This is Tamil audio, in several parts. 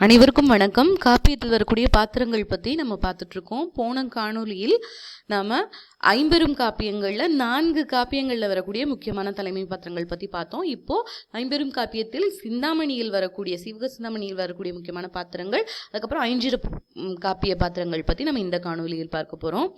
அனைவருக்கும் வணக்கம். காப்பியத்தில் வரக்கூடிய பாத்திரங்கள் பற்றி நம்ம பார்த்துட்ருக்கோம். போன காணொளியில் நாம் ஐம்பெரும் காப்பியங்களில் நான்கு காப்பியங்களில் வரக்கூடிய முக்கியமான தலைமை பாத்திரங்கள் பற்றி பார்த்தோம். இப்போது ஐம்பெரும் காப்பியத்தில் சிந்தாமணியில் வரக்கூடிய சிவக சிந்தாமணியில் வரக்கூடிய முக்கியமான பாத்திரங்கள் அதுக்கப்புறம் ஐஞ்சிறு காப்பிய பாத்திரங்கள் பற்றி நம்ம இந்த காணொலியில் பார்க்க போகிறோம்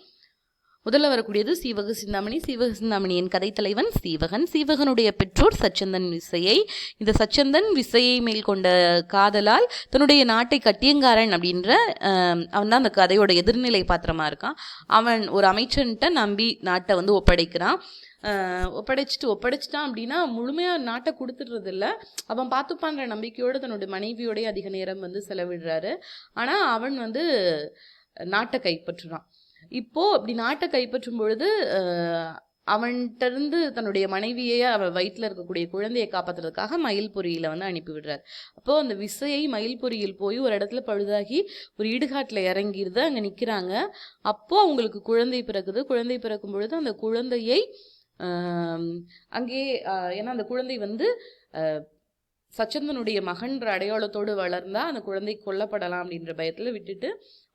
முதல்ல வரக்கூடியது சீவக சிந்தாமணி. சீவக சிந்தாமணியின் கதைத்தலைவன் சீவகன். சீவகனுடைய பெற்றோர் சச்சந்தன் விசையை. இந்த சச்சந்தன் விசையை மேல் கொண்ட காதலால் தன்னுடைய நாட்டை கட்டியங்காரன் அப்படின்ற அவன் தான் அந்த கதையோட எதிர்நிலை பாத்திரமா இருக்கான். அவன் ஒரு அமைச்சன்ட்ட நம்பி நாட்டை வந்து ஒப்படைக்கிறான். ஒப்படைச்சிட்டு ஒப்படைச்சிட்டான் அப்படின்னா முழுமையாக நாட்டை கொடுத்துடுறது இல்லை அவன் பார்த்துப்பான்ற நம்பிக்கையோடு தன்னுடைய மனைவியோடய அதிக நேரம் வந்து செலவிடுறாரு. ஆனால் அவன் வந்து நாட்டை கைப்பற்றுறான். இப்போ அப்படி நாட்டை கைப்பற்றும் பொழுது அவன்கிட்டருந்து அவன்கிட்ட இருந்து தன்னுடைய மனைவியை அவன் வயிற்றில் இருக்கக்கூடிய குழந்தையை காப்பாத்துறதுக்காக மயில்பொறியில் வந்து அனுப்பி விடுறாரு. அப்போ அந்த விசையை மயில்பொறியில் போய் ஒரு இடத்துல பழுதாகி ஒரு இடுகாட்டில் இறங்கிடுது அங்கே நிற்கிறாங்க அப்போது அவங்களுக்கு குழந்தை பிறக்குது. குழந்தை பிறக்கும் பொழுது அந்த குழந்தையை அங்கேயே ஏன்னா அந்த குழந்தை வந்து சச்சந்தனுடைய மகன்ற அடையாளத்தோடு வளர்ந்தால் அந்த குழந்தை கொல்லப்படலாம் அப்படின்ற பயத்தில் விட்டுட்டு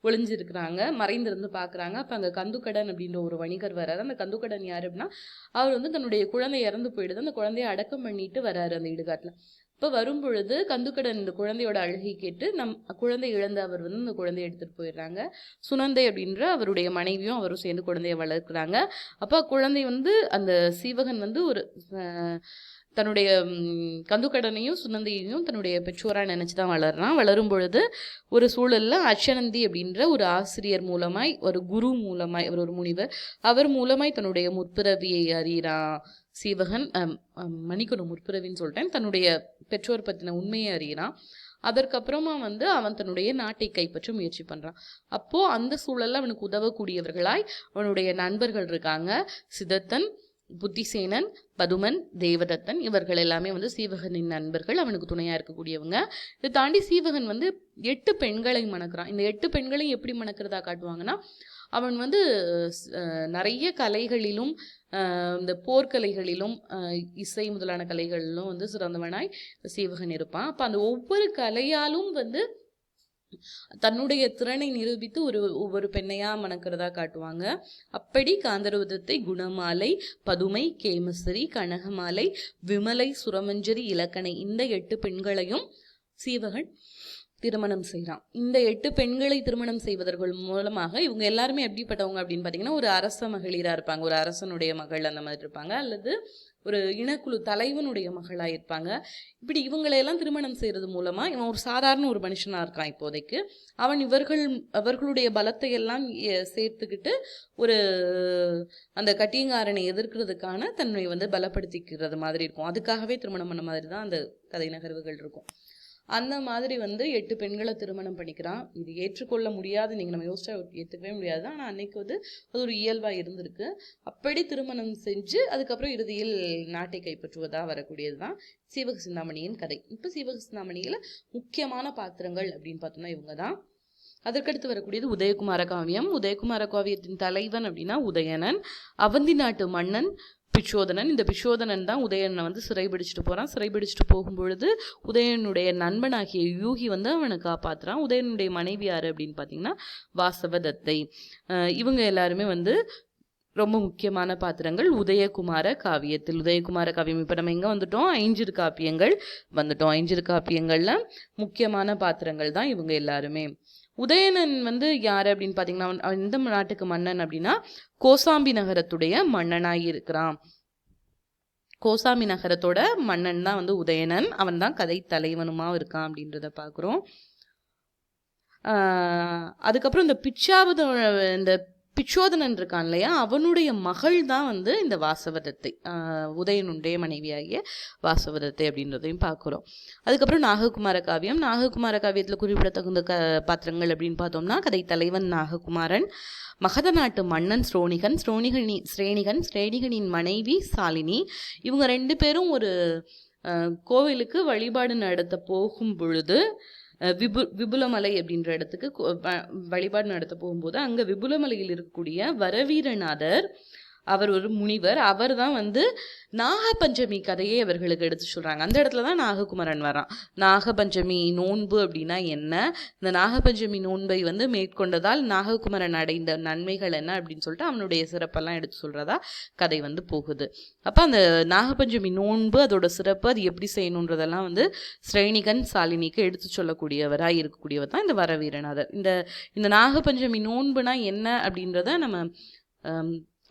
ஒளிஞ்சிருக்கிறாங்க. மறைந்திருந்து பார்க்குறாங்க அப்போ அங்கே கந்துக்கடன் அப்படின்ற ஒரு வணிகர் வராரு அந்த கந்துக்கடன் யார் அப்படின்னா அவர் வந்து தன்னுடைய குழந்தை இறந்து போயிடுது. அந்த குழந்தைய அடக்கம் பண்ணிட்டு வராரு அந்த இடுகாட்டில். இப்போ வரும் பொழுது கந்துக்கடன் இந்த குழந்தையோட அழுகை கேட்டு நம் குழந்தை இழந்த அவர் வந்து அந்த குழந்தைய எடுத்துகிட்டு போயிடுறாங்க. சுனந்தை அப்படின்ற அவருடைய மனைவியும் அவரும் சேர்ந்து குழந்தைய வளர்க்குறாங்க. அப்போ குழந்தை வந்து அந்த சீவகன் வந்து ஒரு தன்னுடைய கந்துக்கடனையும் சுனந்தையையும் தன்னுடைய பெற்றோராக நினச்சி தான் வளர்றான். வளரும் பொழுது ஒரு சூழலில் அச்சனந்தி அப்படின்ற ஒரு ஆசிரியர் மூலமாய் ஒரு குரு மூலமாய் அவர் ஒரு முனிவர் அவர் மூலமாய் தன்னுடைய முற்பிறவியை அறிகிறான். சீவகன் மணிக்கணும் முற்பிறவின்னு சொல்லிட்டேன் தன்னுடைய பெற்றோர் பற்றின உண்மையை அறிகிறான். அதற்கப்புறமா வந்து அவன் தன்னுடைய நாட்டை கைப்பற்ற முயற்சி பண்ணுறான் அப்போது அந்த சூழலில் அவனுக்கு உதவக்கூடியவர்களாய் அவனுடைய நண்பர்கள் இருக்காங்க. சிதத்தன் புத்திசேனன் பதுமன் தேவதத்தன் இவர்கள் எல்லாமே வந்து சீவகனின் நண்பர்கள் அவனுக்கு துணையாக இருக்கக்கூடியவங்க. இதை தாண்டி சீவகன் வந்து எட்டு பெண்களை மணக்கிறான். இந்த எட்டு பெண்களையும் எப்படி மணக்கிறதா காட்டுவாங்கன்னா அவன் வந்து நிறைய கலைகளிலும் இந்த போர்க்கலைகளிலும் இசை முதலான கலைகளிலும் வந்து சிறந்தவனாய் சீவகன் இருப்பான். அப்போ அந்த ஒவ்வொரு கலையாலும் வந்து தன்னுடைய திறனை நிரூபித்து ஒரு ஒவ்வொரு பெண்ணையா மணக்கிறதா காட்டுவாங்க. அப்படி காந்தர்வதத்தை குணமாலை பதுமை கேமசரி கனகமாலை விமலை சுரமஞ்சரி இலக்கணை இந்த எட்டு பெண்களையும் சீவகன் திருமணம் செய்கிறான். இந்த எட்டு பெண்களை திருமணம் செய்வதர்கள் மூலமாக இவங்க எல்லாருமே எப்படிப்பட்டவங்க அப்படின்னு பார்த்தீங்கன்னா ஒரு அரச மகளிராக இருப்பாங்க. ஒரு அரசனுடைய மகள் அந்த மாதிரி இருப்பாங்க. அல்லது ஒரு இனக்குழு தலைவனுடைய மகளாக இருப்பாங்க. இப்படி இவங்களையெல்லாம் திருமணம் செய்கிறது மூலமாக இவன் ஒரு சாதாரண ஒரு மனுஷனாக இருக்கான் இப்போதைக்கு. அவன் இவர்கள் அவர்களுடைய பலத்தை எல்லாம் சேர்த்துக்கிட்டு ஒரு அந்த கட்டியங்காரனை எதிர்க்கிறதுக்கான தன்மை வந்து பலப்படுத்திக்கிறது மாதிரி இருக்கும். அதுக்காகவே திருமணம் பண்ண மாதிரி தான் அந்த கதை நகர்வுகள் இருக்கும். அந்த மாதிரி வந்து எட்டு பெண்களை திருமணம் பண்ணிக்கிறான். இது ஏற்றுக்கொள்ள முடியாது. நீங்கள் நம்ம யோசிச்சா ஏற்றுக்கவே முடியாது. ஆனால் அன்னைக்கு வந்து அது ஒரு இயல்பாக இருந்திருக்கு. அப்படி திருமணம் செஞ்சு அதுக்கப்புறம் இறுதியில் நாட்டை கைப்பற்றுவதாக வரக்கூடியது தான் சீவக சிந்தாமணியின் கதை. இப்போ சீவக சிந்தாமணியில் முக்கியமான பாத்திரங்கள் அப்படின்னு பார்த்தோம்னா இவங்க தான். அதற்கடுத்து வரக்கூடியது உதயகுமார காவியம் உதயகுமார காவியத்தின் தலைவன் அப்படின்னா உதயணன். அவந்தி நாட்டு மன்னன். பிச்சோதனன் இந்த பிச்சோதனன் தான் உதயணனை வந்து சிறைபிடிச்சிட்டு போகிறான் சிறைபிடிச்சிட்டு போகும்பொழுது உதயனுடைய நண்பனாகிய யூகி வந்து அவனை காப்பாற்றுறான் உதயனுடைய மனைவி யார் அப்படின்னு பார்த்தீங்கன்னா வாசவதத்தை இவங்க எல்லாருமே வந்து ரொம்ப முக்கியமான பாத்திரங்கள். உதயகுமார காவியத்தில். உதயகுமார காவியம். இப்போ நம்ம எங்கே வந்துட்டோம்? ஐஞ்சிறு காப்பியங்கள் வந்துட்டோம். ஐஞ்சிறு காப்பியங்களில் முக்கியமான பாத்திரங்கள் தான் இவங்க எல்லாருமே. உதயணன் வந்து யார் அப்படின்னு பார்த்தீங்கன்னா எந்த நாட்டுக்கு மன்னன் அப்படின்னா கோசாம்பி நகரத்துடைய மன்னனாக இருக்கிறான். கோசாம்பி நகரத்தோட மன்னன் தான் வந்து உதயணன். அவன் தான் கதை தலைவனுமா இருக்கான் அப்படின்றத பார்க்குறோம் அதுக்கப்புறம் இந்த பிச்சாவத இந்த பிச்சோதனன் இருக்கான் இல்லையா? அவனுடைய மகள் தான் வந்து இந்த வாசவதத்தை உதயனுடைய மனைவியாகிய வாசவதத்தை அப்படின்றதையும் பார்க்குறோம். அதுக்கப்புறம் நாககுமார காவியம். நாககுமார காவியத்தில் குறிப்பிடத்தகுந்த க பாத்திரங்கள் அப்படின்னு பார்த்தோம்னா கதை தலைவன் நாககுமாரன் மகத நாட்டு மன்னன் ஸ்ரோணிகன் ஸ்ரோணிகனி ஸ்ரேணிகன் ஸ்ரேணிகனின் மனைவி சாலினி. இவங்க ரெண்டு பேரும் ஒரு கோவிலுக்கு வழிபாடு நடத்த போகும் பொழுது விபு விபுலமலை அப்படின்ற இடத்துக்கு வ- வழிபாடு நடத்த போகும்போது அங்கே விபுலமலையில் இருக்கக்கூடிய வரவீரநாதர் அவர் ஒரு முனிவர். அவர் தான் வந்து நாகபஞ்சமி கதையை அவர்களுக்கு எடுத்து சொல்கிறாங்க அந்த இடத்துல தான் நாககுமரன் வரான். நாகபஞ்சமி நோன்பு அப்படின்னா என்ன? இந்த நாகபஞ்சமி நோன்பை வந்து மேற்கொண்டதால் நாககுமரன் அடைந்த நன்மைகள் என்ன அப்படின்னு சொல்லிட்டு அவனுடைய சிறப்பெல்லாம் எடுத்து சொல்கிறதா கதை வந்து போகுது. அப்போ அந்த நாகபஞ்சமி நோன்பு அதோட சிறப்பு அது எப்படி செய்யணுன்றதெல்லாம் வந்து ஸ்ரேணிகன் சாலினிக்கு எடுத்து சொல்லக்கூடியவராக இருக்கக்கூடியவர் தான் இந்த வரவீரநாதர் இந்த இந்த நாகபஞ்சமி நோன்புனா என்ன அப்படின்றத நம்ம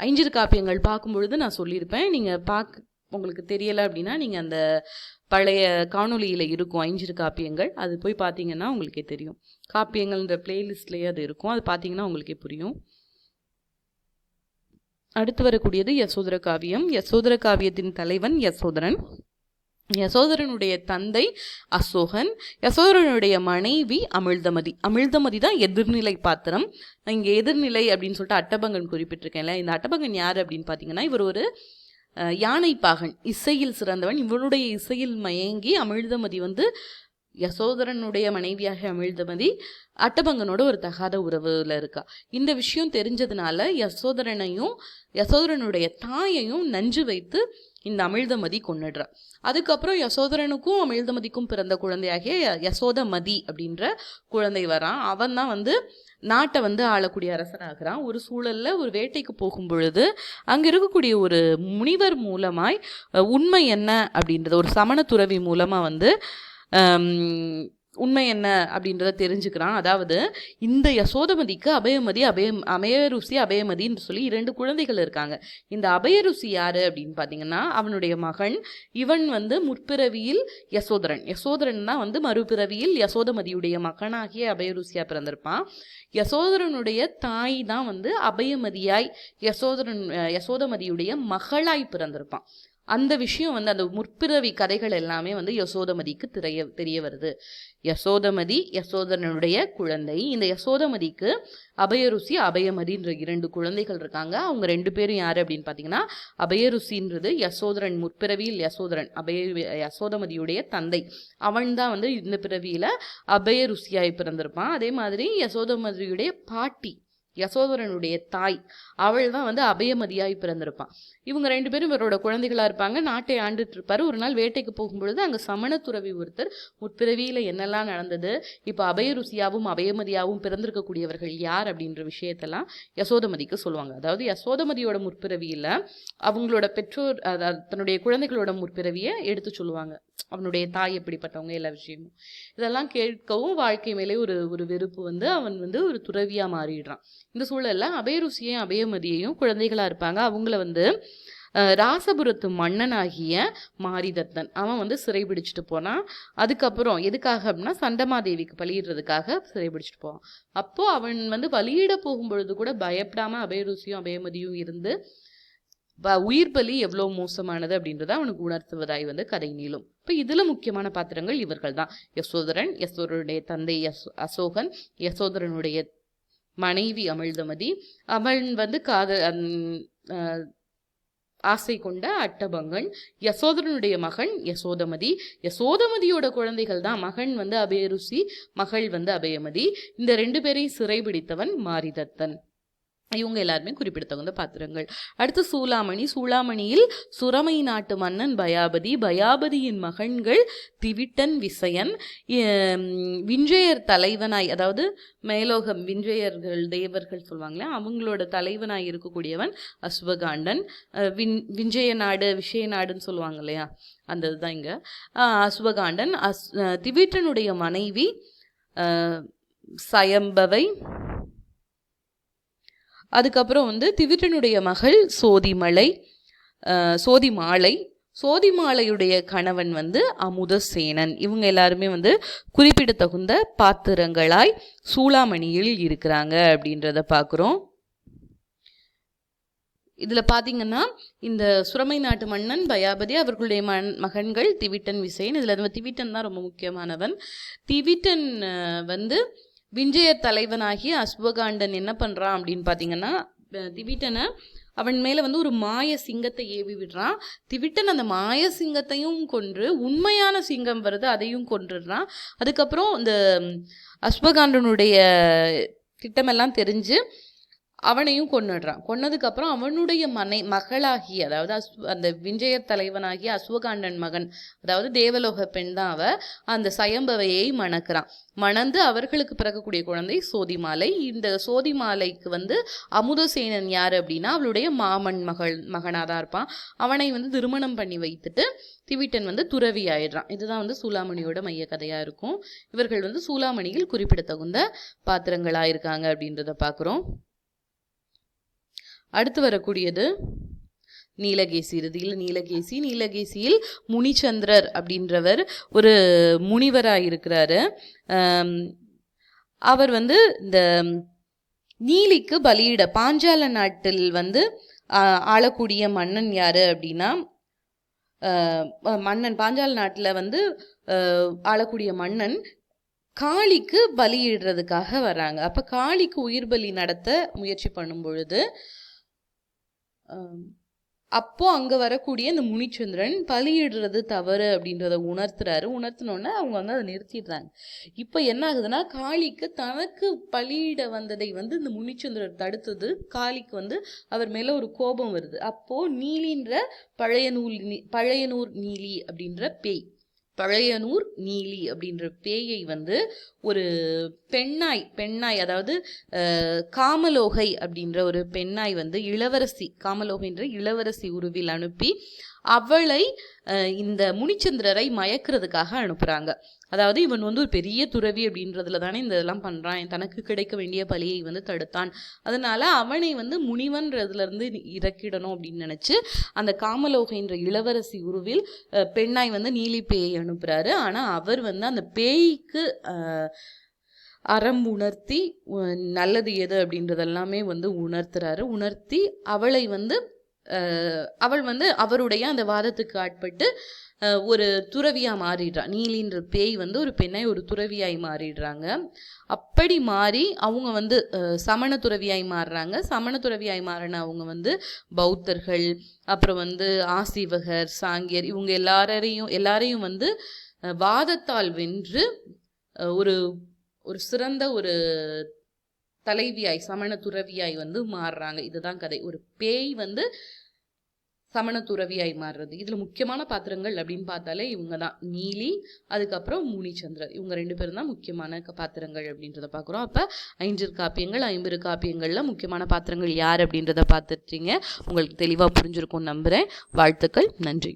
ஐஞ்சிறு காப்பியங்கள் பார்க்கும்பொழுது நான் சொல்லியிருப்பேன். நீங்கள் பார்க்க உங்களுக்கு தெரியலை அப்படின்னா நீங்கள் அந்த பழைய காணொளியில் இருக்கும் ஐஞ்சிறு காப்பியங்கள் அது போய் பார்த்தீங்கன்னா உங்களுக்கே தெரியும். காப்பியங்கள்ன்ற பிளேலிஸ்ட்லேயே அது இருக்கும். அது பார்த்தீங்கன்னா உங்களுக்கே புரியும். அடுத்து வரக்கூடியது யசோதர காவியம். யசோதர காவியத்தின் தலைவன் யசோதரன். யசோதரனுடைய தந்தை அசோகன் யசோதரனுடைய மனைவி அமிழ்தமதி. அமிழ்தமதி தான் எதிர்நிலை பாத்திரம். இங்கே எதிர்நிலை அப்படின்னு சொல்லிட்டு அட்டபங்கன் குறிப்பிட்டிருக்கேன்ல. இந்த அட்டபங்கன் யார் அப்படின்னு பார்த்தீங்கன்னா இவர் ஒரு யானை யானைப்பாகன். இசையில் சிறந்தவன். இவனுடைய இசையில் மயங்கி அமிழ்தமதி வந்து யசோதரனுடைய மனைவியாக அமிழ்தமதி அட்டபங்கனோட ஒரு தகாத உறவில் இருக்கா. இந்த விஷயம் தெரிஞ்சதுனால யசோதரனையும் யசோதரனுடைய தாயையும் நஞ்சு வைத்து இந்த அமிழ்தமதி கொண்டுடுறா அதுக்கப்புறம் யசோதரனுக்கும் அமிழ்தமதிக்கும் பிறந்த குழந்தையாகிய யசோதமதி அப்படின்ற குழந்தை வரான். அவன் தான் வந்து நாட்டை வந்து ஆளக்கூடிய அரசனாகிறான். ஒரு சூழலில் ஒரு வேட்டைக்கு போகும் பொழுது அங்கே இருக்கக்கூடிய ஒரு முனிவர் மூலமாய் உண்மை என்ன அப்படின்றது ஒரு சமண துறவி மூலமாக வந்து உண்மை என்ன அப்படின்றத தெரிஞ்சுக்கிறான். அதாவது இந்த யசோதமதிக்கு அபயமதி அபயம் அபயருசி அபயமதின்னு சொல்லி இரண்டு குழந்தைகள் இருக்காங்க. இந்த அபயருசி யாரு அப்படின்னு பார்த்தீங்கன்னா அவனுடைய மகன் இவன் வந்து முற்பிறவியில் யசோதரன். யசோதரன் தான் வந்து மறுபிறவியில் யசோதமதியுடைய மகனாகிய அபயருசியா பிறந்திருப்பான். யசோதரனுடைய தாய் தான் வந்து அபயமதியாய் யசோதரன் யசோதமதியுடைய மகளாய் பிறந்திருப்பான். அந்த விஷயம் வந்து அந்த முற்பிறவி கதைகள் எல்லாமே வந்து யசோதமதிக்கு தெரிய தெரிய வருது. யசோதமதி யசோதரனுடைய குழந்தை. இந்த யசோதமதிக்கு அபயருசி அபயமதின்ற இரண்டு குழந்தைகள் இருக்காங்க. அவங்க ரெண்டு பேரும் யார் அப்படின்னு பார்த்தீங்கன்னா அபயருசின்றது யசோதரன் முற்பிறவியில் யசோதரன் அபய யசோதமதியுடைய தந்தை. அவன் தான் வந்து இந்த பிறவியில் அபயருசியாய் பிறந்திருப்பான். அதே மாதிரி யசோதமதியுடைய பாட்டி. யசோதரனுடைய தாய். அவள் தான் வந்து அபயமதியாய் பிறந்திருப்பான். இவங்க ரெண்டு பேரும் இவரோட குழந்தைகளாக இருப்பாங்க. நாட்டை ஆண்டுட்டு இருப்பாரு. ஒரு நாள் வேட்டைக்கு போகும்பொழுது அங்கே சமணத்துறவி ஒருத்தர் முற்பிறவியில் என்னெல்லாம் நடந்தது? இப்போ அபயருசியாவும் அபயமதியாவும் பிறந்திருக்கக்கூடியவர்கள் யார்? அப்படின்ற விஷயத்தெல்லாம் யசோதமதிக்கு சொல்லுவாங்க. அதாவது யசோதமதியோட முற்பிறவியில் அவங்களோட பெற்றோர் அதாவது தன்னுடைய குழந்தைகளோட முற்பிறவியை எடுத்து சொல்லுவாங்க. அவனுடைய தாய் எப்படிப்பட்டவங்க எல்லா விஷயமும். இதெல்லாம் கேட்கவும் வாழ்க்கை மேலே ஒரு ஒரு வெறுப்பு வந்து அவன் வந்து ஒரு துறவியாக மாறிடுறான். இந்த சூழலில் அபயருசியையும் அபயமதியையும் குழந்தைகளாக இருப்பாங்க. அவங்கள வந்து ராசபுரத்து மன்னனாகிய மாரிதத்தன். அவன் வந்து சிறை பிடிச்சிட்டு போனான். அதுக்கப்புறம் எதுக்காக அப்படின்னா சண்டமாதேவிக்கு பலியிடுறதுக்காக சிறை பிடிச்சிட்டு போவான். அப்போது அவன் வந்து பலியிட போகும்பொழுது கூட பயப்படாமல் அபயருசியும் அபயமதியும் இருந்து உயிர் பலி எவ்வளோ மோசமானது அப்படின்றத அவனுக்கு உணர்த்துவதாய் வந்து கதை நீளும். இப்போ இதில் முக்கியமான பாத்திரங்கள் இவர்கள் தான். யசோதரன் யசோதரனுடைய தந்தை யசோ அசோகன் யசோதரனுடைய மனைவி அமிழ்தமதி. அவன் வந்து காத ஆசை கொண்ட அட்டபங்கன். யசோதரனுடைய மகன் யசோதமதி. யசோதமதியோட குழந்தைகள் தான். மகன் வந்து அபயருசி மகள் வந்து அபயமதி இந்த ரெண்டு பேரையும் சிறைபிடித்தவன் மாரிதத்தன். இவங்க எல்லாருமே குறிப்பிடத்தகுந்த பாத்திரங்கள். அடுத்து சூளாமணி சூளாமணியில் சுரமை நாட்டு மன்னன் பயாபதி. பயாபதியின் மகன்கள் திவிட்டன் விசயன். விஞ்சயர் விஞ்சையர் தலைவனாய் அதாவது மேலோகம் விஞ்சையர்கள் தேவர்கள் சொல்லுவாங்களே அவங்களோட தலைவனாய் இருக்கக்கூடியவன் அஸ்வகாண்டன். விண் வின் விஞ்சய நாடு விஷய நாடுன்னு சொல்லுவாங்க இல்லையா? அந்த இதுதான் இங்க அஸ்வகாண்டன். அஸ் திவிட்டனுடைய மனைவி சயம்பவை. அதுக்கப்புறம் வந்து திவிட்டனுடைய மகள் சோதிமலை சோதிமாலை. சோதிமாலையுடைய கணவன் வந்து அமுதசேனன். இவங்க எல்லாருமே வந்து குறிப்பிடத்தகுந்த பாத்திரங்களாய் சூளாமணியில் இருக்கிறாங்க அப்படின்றத பார்க்குறோம் இதில் பார்த்தீங்கன்னா இந்த சுரமை நாட்டு மன்னன் பயாபதி அவர்களுடைய மன் மகன்கள் திவிட்டன் விசயன் இதில் திவிட்டன் தான் ரொம்ப முக்கியமானவன். திவிட்டன் வந்து விஞ்சய தலைவனாகிய அஸ்வகாண்டன் என்ன பண்ணுறான் அப்படின்னு பார்த்தீங்கன்னா திவிட்டனை அவன் மேலே வந்து ஒரு மாய சிங்கத்தை ஏவி விடுறான். திவிட்டன் அந்த மாய சிங்கத்தையும் கொன்று உண்மையான சிங்கம் வருது அதையும் கொன்றுடுறான். அதுக்கப்புறம் இந்த அஸ்வகாண்டனுடைய திட்டமெல்லாம் தெரிஞ்சு அவனையும் கொன்னுடுறான். கொன்னதுக்கப்புறம் அவனுடைய மனை மகளாகி அதாவது அஸ் அந்த விஞ்சய தலைவனாகிய அஸ்வகாண்டன் மகன் அதாவது தேவலோக பெண் தான் அவ அந்த சயம்பவையை மணக்கிறான். மணந்து அவர்களுக்கு பிறக்கக்கூடிய குழந்தை சோதிமாலை. இந்த சோதிமாலைக்கு வந்து அமுதசேனன் யார் அப்படின்னா அவளுடைய மாமன் மகள் மகனாக தான் இருப்பான். அவனை வந்து திருமணம் பண்ணி வைத்துட்டு திவிட்டன் வந்து துறவி ஆயிடுறான். இதுதான் வந்து சூலாமணியோட மைய கதையாக இருக்கும். இவர்கள் வந்து சூலாமணியில் குறிப்பிடத்தகுந்த பாத்திரங்களாக இருக்காங்க அப்படின்றத பார்க்குறோம் அடுத்து வரக்கூடியது நீலகேசி இறுதியில் நீலகேசி நீலகேசியில் முனிச்சந்திரர் அப்படின்றவர் ஒரு முனிவராக இருக்கிறாரு. அவர் வந்து இந்த நீலிக்கு பலியிட பாஞ்சால நாட்டில் வந்து ஆளக்கூடிய மன்னன் யாரு அப்படின்னா மன்னன் பாஞ்சால நாட்டில் வந்து ஆளக்கூடிய மன்னன் காளிக்கு பலியிடுறதுக்காக வராங்க. அப்போ காளிக்கு உயிர் பலி நடத்த முயற்சி பண்ணும் பொழுது அப்போது அங்கே வரக்கூடிய இந்த முனிச்சந்திரன் பலியிடுறது தவறு அப்படின்றத உணர்த்துறாரு. உணர்த்தினோடனே அவங்க வந்து அதை நிறுத்திடுறாங்க. இப்போ என்ன ஆகுதுன்னா காளிக்கு தனக்கு பலியிட வந்ததை வந்து இந்த முனிச்சந்திரன் தடுத்தது. காளிக்கு வந்து அவர் மேலே ஒரு கோபம் வருது. அப்போது நீலின்ற பழைய நூல் நீ- பழையனூர் நீலி அப்படின்ற பேய். பழையனூர் நீலி அப்படின்ற பேயை வந்து ஒரு பெண்ணாய் பெண்ணாய் அதாவது காமலோகை அப்படின்ற ஒரு பெண்ணாய் வந்து இளவரசி காமலோகைன்ற இளவரசி உருவில் அனுப்பி அவளை இந்த முனிச்சந்திரரை மயக்கிறதுக்காக அனுப்புகிறாங்க அதாவது இவன் வந்து ஒரு பெரிய துறவி அப்படின்றதுல தானே இந்த இதெல்லாம் பண்ணுறான் தனக்கு கிடைக்க வேண்டிய பலியை வந்து தடுத்தான். அதனால அவனை வந்து முனிவன்றதுலேருந்து இறக்கிடணும் அப்படின்னு நினச்சி அந்த காமலோகைன்ற இளவரசி உருவில் பெண்ணாய் வந்து நீலி பேயை அனுப்புகிறாரு ஆனால் அவர் வந்து அந்த பேய்க்கு அறம் உணர்த்தி நல்லது எது அப்படின்றதெல்லாமே வந்து உணர்த்துறாரு. உணர்த்தி அவளை வந்து அவள் வந்து அவருடைய அந்த வாதத்துக்கு ஆட்பட்டு ஒரு துறவியாக மாறிடுறா. நீலின்ற பேய் வந்து ஒரு பெண்ணை ஒரு துறவியாய் மாறிடுறாங்க. அப்படி மாறி அவங்க வந்து சமண துறவியாய் மாறுறாங்க. சமண துறவியாய் மாறின அவங்க வந்து பௌத்தர்கள் அப்புறம் வந்து ஆசீவகர் சாங்கியர் இவங்க எல்லாரையும் எல்லாரையும் வந்து வாதத்தால் வென்று ஒரு ஒரு சிறந்த ஒரு தலைவியாய் சமண துறவியாய் வந்து மாறுறாங்க. இதுதான் கதை. ஒரு பேய் வந்து சமணத்துறவியாய் மாறுறது. இதில் முக்கியமான பாத்திரங்கள் அப்படின்னு பார்த்தாலே இவங்க தான் நீலி அதுக்கப்புறம் மூனிச்சந்திரர். இவங்க ரெண்டு பேரும் தான் முக்கியமான பாத்திரங்கள் அப்படின்றத பார்க்குறோம். அப்போ ஐஞ்சிறு காப்பியங்கள் ஐம்பது காப்பியங்களில் முக்கியமான பாத்திரங்கள் யார் அப்படின்றத பார்த்துட்டீங்க. உங்களுக்கு தெளிவாக புரிஞ்சிருக்கும் நம்புகிறேன் வாழ்த்துக்கள். நன்றி.